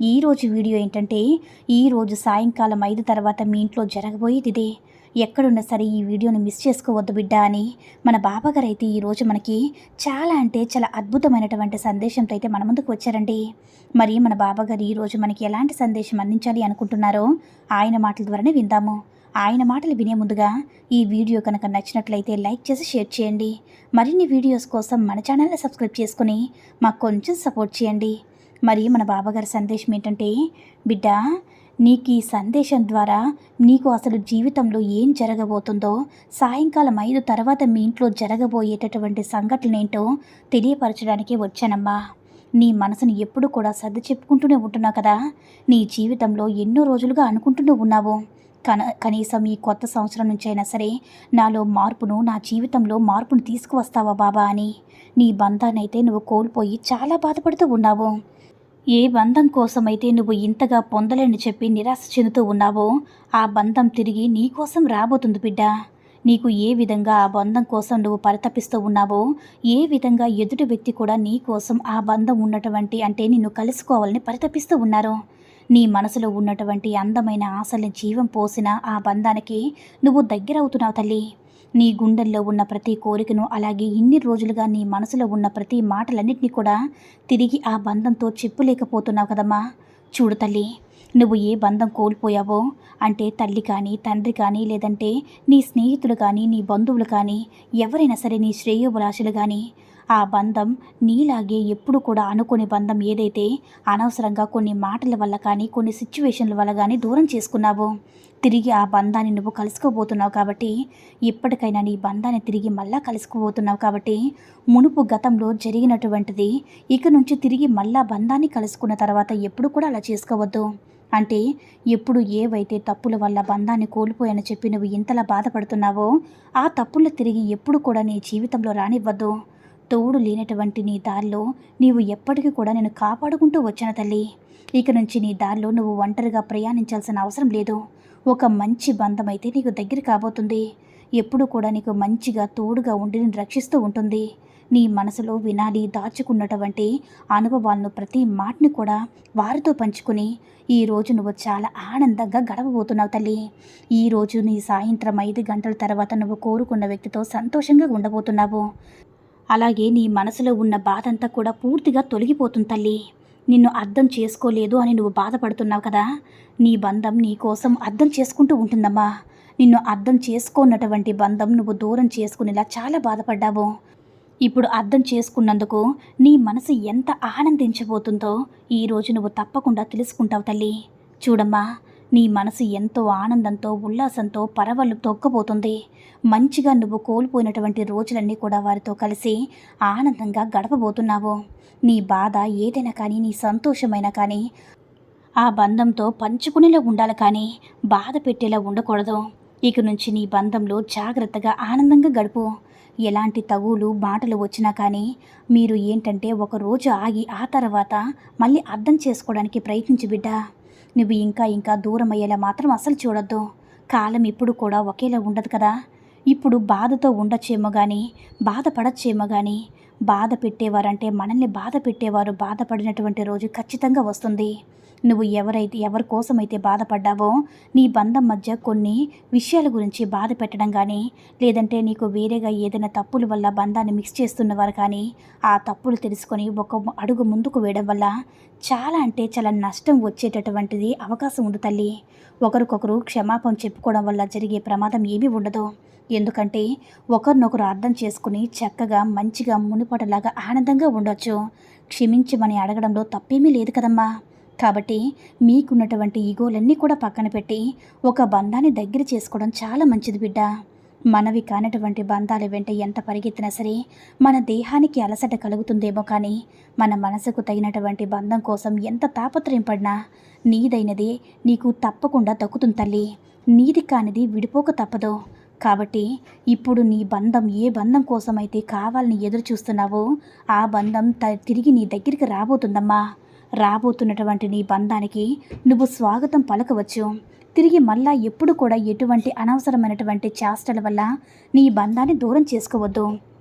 ఈరోజు వీడియో ఏంటంటే ఈరోజు సాయంకాలం ఐదు తర్వాత మీ ఇంట్లో జరగబోయేది ఇదే ఎక్కడున్నా సరే ఈ వీడియోని మిస్ చేసుకోవద్దు బిడ్డ అని మన బాబాగారు అయితే ఈరోజు మనకి చాలా అంటే చాలా అద్భుతమైనటువంటి సందేశంతో అయితే మన ముందుకు వచ్చారండి. మరి మన బాబాగారు ఈరోజు మనకి ఎలాంటి సందేశం అందించాలి అనుకుంటున్నారో ఆయన మాటల ద్వారానే విందాము. ఆయన మాటలు వినే ముందుగా ఈ వీడియో కనుక నచ్చినట్లయితే లైక్ చేసి షేర్ చేయండి. మరిన్ని వీడియోస్ కోసం మన ఛానల్ని సబ్స్క్రైబ్ చేసుకుని మాకు కొంచెం సపోర్ట్ చేయండి. మరి మన బాబాగారి సందేశం ఏంటంటే బిడ్డ నీకు ఈ సందేశం ద్వారా నీకు అసలు జీవితంలో ఏం జరగబోతుందో సాయంకాలం ఐదు తర్వాత మీ ఇంట్లో జరగబోయేటటువంటి సంఘటనలు ఏంటో తెలియపరచడానికి వచ్చానమ్మా. నీ మనసుని ఎప్పుడు కూడా సర్ది చెప్పుకుంటూనే ఉంటున్నావు కదా. నీ జీవితంలో ఎన్నో రోజులుగా అనుకుంటూనే ఉన్నావు. కన కనీసం ఈ కొత్త సంవత్సరం నుంచి అయినా సరే నాలో మార్పును నా జీవితంలో మార్పును తీసుకువస్తావా బాబా అని. నీ బంధాన్నైతే నువ్వు కోల్పోయి చాలా బాధపడుతూ ఉన్నావు. ఏ బంధం కోసమైతే నువ్వు ఇంతగా పొందలేని చెప్పి నిరాశ చెందుతూ ఉన్నావో ఆ బంధం తిరిగి నీ కోసం రాబోతుంది బిడ్డ. నీకు ఏ విధంగా ఆ బంధం కోసం నువ్వు పరితపిస్తూ ఉన్నావో ఏ విధంగా ఎదుటి వ్యక్తి కూడా నీ కోసం ఆ బంధం ఉన్నటువంటి అంటే నిన్ను కలుసుకోవాలని పరితపిస్తూ ఉన్నారు నీ మనసులో ఉన్నటువంటి అందమైన ఆశల్ని జీవం పోసిన ఆ బంధానికి నువ్వు దగ్గరవుతున్నావు తల్లి. నీ గుండెల్లో ఉన్న ప్రతి కోరికను అలాగే ఇన్ని రోజులుగా నీ మనసులో ఉన్న ప్రతి మాటలన్నింటినీ కూడా తిరిగి ఆ బంధంతో చెప్పులేకపోతున్నావు కదమ్మా. చూడు తల్లి నువ్వు ఏ బంధం కోల్పోయావో అంటే తల్లి కానీ తండ్రి కానీ లేదంటే నీ స్నేహితులు కానీ నీ బంధువులు కానీ ఎవరైనా సరే నీ శ్రేయోభిలాషులు కానీ ఆ బంధం నీలాగే ఎప్పుడు కూడా అనుకునే బంధం ఏదైతే అనవసరంగా కొన్ని మాటల వల్ల కానీ కొన్ని సిచ్యువేషన్ల వల్ల కానీ దూరం చేసుకున్నావో తిరిగి ఆ బంధాన్ని నువ్వు కలుసుకోబోతున్నావు కాబట్టి ఇప్పటికైనా నీ బంధాన్ని తిరిగి మళ్ళా కలుసుకోబోతున్నావు కాబట్టి మునుపు గతంలో జరిగినటువంటిది ఇక నుంచి తిరిగి మళ్ళా బంధాన్ని కలుసుకున్న తర్వాత ఎప్పుడు కూడా అలా చేసుకోవద్దు. అంటే ఎప్పుడు ఏవైతే తప్పుల వల్ల బంధాన్ని కోల్పోయానని చెప్పి నువ్వు ఇంతలా బాధపడుతున్నావో ఆ తప్పులు తిరిగి ఎప్పుడు కూడా నీ జీవితంలో రానివ్వద్దు. తోడు లేనటువంటి నీ దారిలో నీవు ఎప్పటికీ కూడా నేను కాపాడుకుంటూ వచ్చాను తల్లి. ఇక నుంచి నీ దారిలో నువ్వు ఒంటరిగా ప్రయాణించాల్సిన అవసరం లేదు. ఒక మంచి బంధం అయితే నీకు దగ్గర కాబోతుంది. ఎప్పుడు కూడా నీకు మంచిగా తోడుగా ఉండి నేను రక్షిస్తూ ఉంటుంది. నీ మనసులో వినాలి దాచుకున్నటువంటి అనుభవాలను ప్రతి మాటని కూడా వారితో పంచుకుని ఈ రోజు నువ్వు చాలా ఆనందంగా గడవబోతున్నావు తల్లి. ఈ రోజు నీ సాయంత్రం ఐదు గంటల తర్వాత నువ్వు కోరుకున్న వ్యక్తితో సంతోషంగా ఉండబోతున్నావు. అలాగే నీ మనసులో ఉన్న బాధంతా కూడా పూర్తిగా తొలగిపోతుంది తల్లి. నిన్ను అర్థం చేసుకోలేదు అని నువ్వు బాధపడుతున్నావు కదా. నీ బంధం నీ కోసం అర్థం చేసుకుంటూ ఉంటుందమ్మా. నిన్ను అర్థం చేసుకోనటువంటి బంధం నువ్వు దూరం చేసుకునేలా చాలా బాధపడ్డావు. ఇప్పుడు అర్థం చేసుకున్నందుకు నీ మనసు ఎంత ఆనందించబోతుందో ఈరోజు నువ్వు తప్పకుండా తెలుసుకుంటావు తల్లి. చూడమ్మా నీ మనసు ఎంతో ఆనందంతో ఉల్లాసంతో పరవళ్ళు తొక్కబోతుంది మంచిగా నువ్వు కోల్పోయినటువంటి రోజులన్నీ కూడా వారితో కలిసి ఆనందంగా గడపబోతున్నావు. నీ బాధ ఏదైనా కానీ నీ సంతోషమైనా కానీ ఆ బంధంతో పంచుకునేలా ఉండాలి కానీ బాధ పెట్టేలా ఉండకూడదు. ఇక నుంచి నీ బంధంలో జాగ్రత్తగా ఆనందంగా గడుపు. ఎలాంటి తగులు మాటలు వచ్చినా కానీ మీరు ఏంటంటే ఒకరోజు ఆగి ఆ తర్వాత మళ్ళీ అర్థం చేసుకోవడానికి ప్రయత్నించి బిడ్డా. నువ్వు ఇంకా ఇంకా దూరం అయ్యేలా మాత్రం అసలు చూడొద్దు. కాలం ఇప్పుడు కూడా ఒకేలా ఉండదు కదా. ఇప్పుడు బాధతో ఉండొచ్చేమో కానీ బాధపడచ్చేమో కానీ బాధ పెట్టేవారంటే మనల్ని బాధ పెట్టేవారు బాధపడినటువంటి రోజు ఖచ్చితంగా వస్తుంది. నువ్వు ఎవరైతే ఎవరి కోసమైతే బాధపడ్డావో నీ బంధం మధ్య కొన్ని విషయాల గురించి బాధ పెట్టడం కానీ లేదంటే నీకు వేరేగా ఏదైనా తప్పుల వల్ల బంధాన్ని మిక్స్ చేస్తున్నవారు కానీ ఆ తప్పులు తెలుసుకొని ఒక అడుగు ముందుకు వేయడం వల్ల చాలా అంటే చాలా నష్టం వచ్చేటటువంటిది అవకాశం ఉంది తల్లి. ఒకరికొకరు క్షమాపణ చెప్పుకోవడం వల్ల జరిగే ప్రమాదం ఏమీ ఉండదు. ఎందుకంటే ఒకరినొకరు అర్థం చేసుకుని చక్కగా మంచిగా మునిపటలాగా ఆనందంగా ఉండొచ్చు. క్షమించమని అడగడంలో తప్పేమీ లేదు కదమ్మా. కాబట్టి మీకున్నటువంటి ఈగోలన్నీ కూడా పక్కన పెట్టి ఒక బంధాన్ని దగ్గర చేసుకోవడం చాలా మంచిది బిడ్డ. మనవి కానటువంటి బంధాల వెంట ఎంత పరిగెత్తినా సరే మన దేహానికి అలసట కలుగుతుందేమో కానీ మన మనసుకు తగినటువంటి బంధం కోసం ఎంత తాపత్రయం పడినా నీదైనది నీకు తప్పకుండా దక్కుతుంది తల్లి. నీది కానిది విడిపోక తప్పదు. కాబట్టి ఇప్పుడు నీ బంధం ఏ బంధం కోసమైతే కావాలని ఎదురు చూస్తున్నావో ఆ బంధం త- తిరిగి నీ దగ్గరికి రాబోతుందమ్మా. రాబోతున్నటువంటి నీ బంధానికి నువ్వు స్వాగతం పలకవచ్చు. తిరిగి మళ్ళా ఎప్పుడు కూడా ఎటువంటి అనవసరమైనటువంటి చేష్టల వల్ల నీ బంధాన్ని దూరం చేసుకోవద్దు.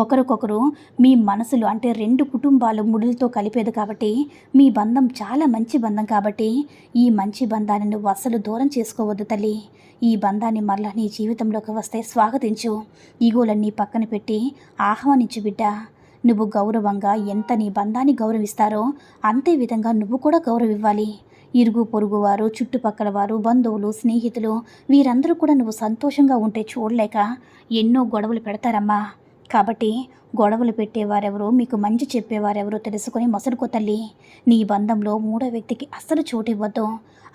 ఒకరికొకరు మీ మనసులు అంటే రెండు కుటుంబాలు ముడులతో కలిపేది కాబట్టి మీ బంధం చాలా మంచి బంధం కాబట్టి ఈ మంచి బంధాన్ని నువ్వు అస్సలు దూరం చేసుకోవద్దు తల్లి. ఈ బంధాన్ని మరలా నీ జీవితంలోకి వస్తే స్వాగతించు. ఈగోలన్నీ పక్కన పెట్టి ఆహ్వానించు బిడ్డ. నువ్వు గౌరవంగా ఎంత నీ బంధాన్ని గౌరవిస్తారో అంతే విధంగా నువ్వు కూడా గౌరవివ్వాలి. ఇరుగు పొరుగు వారు చుట్టుపక్కల వారు బంధువులు స్నేహితులు వీరందరూ కూడా నువ్వు సంతోషంగా ఉంటే చూడలేక ఎన్నో గొడవలు పెడతారమ్మా. కాబట్టి గొడవలు పెట్టేవారెవరో మీకు మంచి చెప్పేవారెవరో తెలుసుకొని మొసలుకో తల్లి. నీ బంధంలో మూడో వ్యక్తికి అస్సలు చోటు ఇవ్వద్దు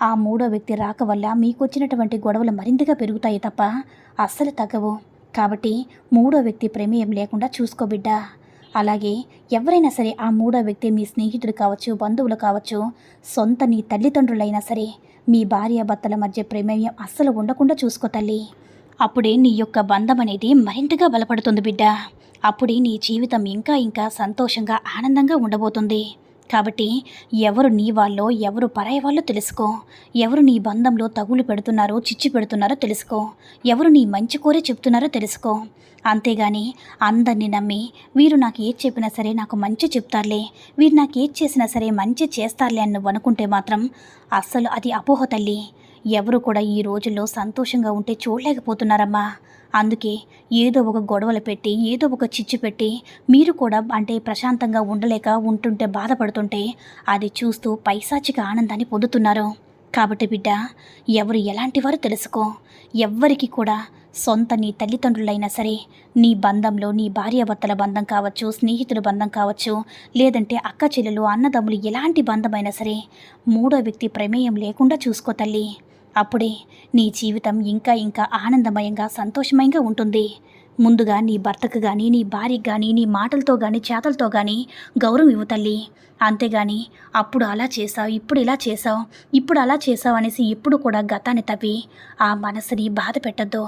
ఆ మూడో వ్యక్తి రాక వల్ల మీకు వచ్చినటువంటి గొడవలు మరింతగా పెరుగుతాయి తప్ప అస్సలు తగ్గవు. కాబట్టి మూడో వ్యక్తి ప్రమేయం లేకుండా చూసుకో బిడ్డ. అలాగే ఎవరైనా సరే ఆ మూడో వ్యక్తి మీ స్నేహితుడు కావచ్చు బంధువులు కావచ్చు సొంత నీ తల్లిదండ్రులైనా సరే మీ భార్య భర్తల మధ్య ప్రమేయం అస్సలు ఉండకుండా చూసుకో తల్లి. అప్పుడే నీ యొక్క బంధం అనేది మరింతగా బలపడుతుంది బిడ్డ. అప్పుడే నీ జీవితం ఇంకా ఇంకా సంతోషంగా ఆనందంగా ఉండబోతుంది. కాబట్టి ఎవరు నీ వాళ్ళో ఎవరు పరాయి వాళ్ళో తెలుసుకో. ఎవరు నీ బంధంలో తగులు పెడుతున్నారో చిచ్చు పెడుతున్నారో తెలుసుకో. ఎవరు నీ మంచి కోరే చెప్తున్నారో తెలుసుకో. అంతేగాని అందరినీ నమ్మి వీరు నాకు ఏది చెప్పినా సరే నాకు మంచి చెప్తారులే. వీరు నాకు ఏది చేసినా సరే మంచి చేస్తారులే అని నువ్వు అనుకుంటే మాత్రం అస్సలు అది అపోహ తల్లి. ఎవరు కూడా ఈ రోజుల్లో సంతోషంగా ఉంటే చూడలేకపోతున్నారమ్మా. అందుకే ఏదో ఒక గొడవలు పెట్టి ఏదో ఒక చిచ్చు పెట్టి మీరు కూడా అంటే ప్రశాంతంగా ఉండలేక ఉంటుంటే బాధపడుతుంటే అది చూస్తూ పైశాచిక ఆనందాన్ని పొందుతున్నారు. కాబట్టి బిడ్డ ఎవరు ఎలాంటి వారు తెలుసుకో. ఎవ్వరికి కూడా సొంత నీ తల్లిదండ్రులైనా సరే నీ బంధంలో నీ భార్యాభర్తల బంధం కావచ్చు స్నేహితుల బంధం కావచ్చు లేదంటే అక్క చెల్లెలు అన్నదమ్ములు ఎలాంటి బంధమైనా సరే మూడో వ్యక్తి ప్రమేయం లేకుండా చూసుకో తల్లి. అప్పుడే నీ జీవితం ఇంకా ఇంకా ఆనందమయంగా సంతోషమయంగా ఉంటుంది. ముందుగా నీ భర్తకు కానీ నీ భార్యకు కానీ నీ మాటలతో కానీ చేతలతో కానీ గౌరవం ఇవ్వు తల్లి. అంతేగాని అప్పుడు అలా చేసావు ఇప్పుడు ఇలా చేసావు ఇప్పుడు అలా చేసావు అనేసి ఇప్పుడు కూడా గతాన్ని తవ్వి ఆ మనసుని బాధ పెట్టద్దు.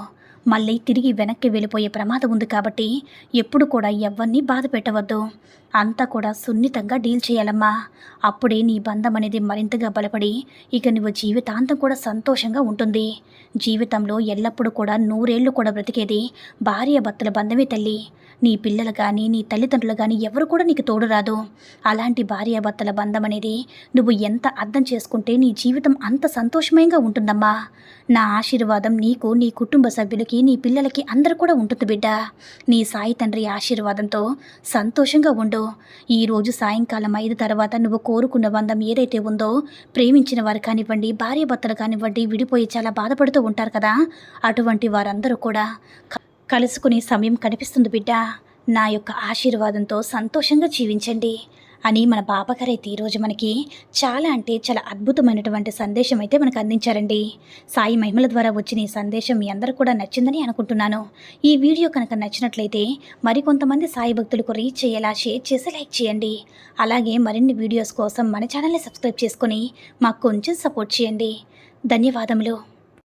మళ్ళీ తిరిగి వెనక్కి వెళ్ళిపోయే ప్రమాదం ఉంది కాబట్టి ఎప్పుడు కూడా ఎవరిని బాధ పెట్టవద్దు. అంతా కూడా సున్నితంగా డీల్ చేయాలమ్మా. అప్పుడే నీ బంధం అనేది మరింతగా బలపడి ఇక నువ్వు జీవితాంతం కూడా సంతోషంగా ఉంటుంది. జీవితంలో ఎల్లప్పుడూ కూడా నూరేళ్ళు కూడా బ్రతికేది భార్య భర్తల బంధమే తల్లి. నీ పిల్లలు కానీ నీ తల్లిదండ్రులు కానీ ఎవరు కూడా నీకు తోడు రాదు. అలాంటి భార్యాభర్తల బంధం అనేది నువ్వు ఎంత అర్థం చేసుకుంటే నీ జీవితం అంత సంతోషమయంగా ఉంటుందమ్మా. నా ఆశీర్వాదం నీకు నీ కుటుంబ సభ్యులకి నీ పిల్లలకి అందరూ కూడా ఉంటుంది బిడ్డ. నీ సాయి తండ్రి ఆశీర్వాదంతో సంతోషంగా ఉండు. ఈరోజు సాయంకాలం ఐదు తర్వాత నువ్వు కోరుకున్న బంధం ఏదైతే ఉందో ప్రేమించిన వారు కానివ్వండి భార్య భర్తలు కానివ్వండి విడిపోయి చాలా బాధపడుతూ ఉంటారు కదా? అటువంటి వారందరూ కూడా కలుసుకునే సమయం కనిపిస్తుంది బిడ్డ. నా యొక్క ఆశీర్వాదంతో సంతోషంగా జీవించండి. అని మన బాబాగారైతే ఈరోజు మనకి చాలా అంటే చాలా అద్భుతమైనటువంటి సందేశం అయితే మనకు అందించారండి. సాయి మహిమల ద్వారా వచ్చిన ఈ సందేశం మీ అందరూ కూడా నచ్చిందని అనుకుంటున్నాను. ఈ వీడియో కనుక నచ్చినట్లయితే మరికొంతమంది సాయి భక్తులకు రీచ్ అయ్యేలా షేర్ చేసి లైక్ చేయండి. అలాగే మరిన్ని వీడియోస్ కోసం మన ఛానల్ని సబ్స్క్రైబ్ చేసుకొని మాకు కొంచెం సపోర్ట్ చేయండి. ధన్యవాదములు.